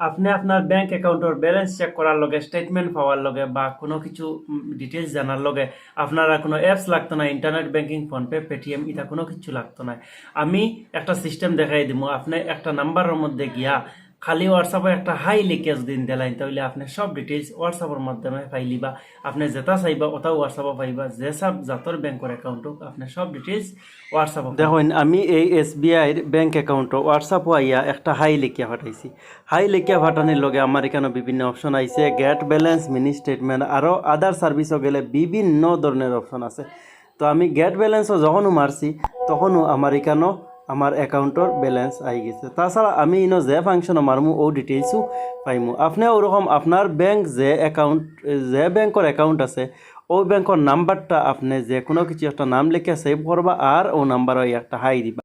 আপনি আপনার ব্যাংক অ্যাকাউন্টের ব্যালেন্স চেক করার লগে স্টেটমেন্ট পাওয়ার লগে বা কোনো কিছু ডিটেলস জানার লগে আপনারা কোনো অ্যাপস লাগতো না ইন্টারনেট ব্যাংকিং ফোনপে পেটিএম এটা কোনো কিছু লাগতো না। আমি একটা সিস্টেম দেখাই দিব আপনি একটা নাম্বারের মধ্যে গিয়া খালি হোয়াটসঅ্যাপে একটা হাই লিকেজ দিন দিলেন তাহলে আপনি সব ডিটেলস হোয়াটসঅ্যাপের মাধ্যমে পাইলিবা আপনি যেটা চাইবা ওটাও হোয়াটসঅ্যাপে পাইবা, যে সব জাতর ব্যাংকের অ্যাকাউন্টও আপনি সব ডিটেলস হোয়াটসঅ্যাপে দেখুন, আমি এই এস বি আইর ব্যাংক অ্যাকাউন্টও হোয়াটসঅ্যাপ আইয়া একটা হাই লিখিয়া পাঠাইছি হাই লিখিয়া পাঠানির লগে আমার এখানে বিভিন্ন অপশন আইছে গেট ব্যালেন্স মিনি স্টেটমেন্ট আরও আদার সার্ভিসও গেলে বিভিন্ন ধরনের অপশন আছে। তো আমি গেট ব্যালেন্সও যখনও মারছি তখনও আমার এখানেও আমার অ্যাকাউন্টর ব্যালেন্স আই গেছে। তাছাড়া আমি ইনো যে ফাংশনও মারমু ও ডিটেইলসও পাইমু। আপনি ওরকম আপনার ব্যাংক যে অ্যাকাউন্ট যে ব্যাংকর অ্যাকাউন্ট আছে, ও ব্যাংকর নাম্বারটা আপনি যে কোনো কিছু একটা নাম লিখে সেভ করবা আর ও নাম্বারও একটা হাই দিবা।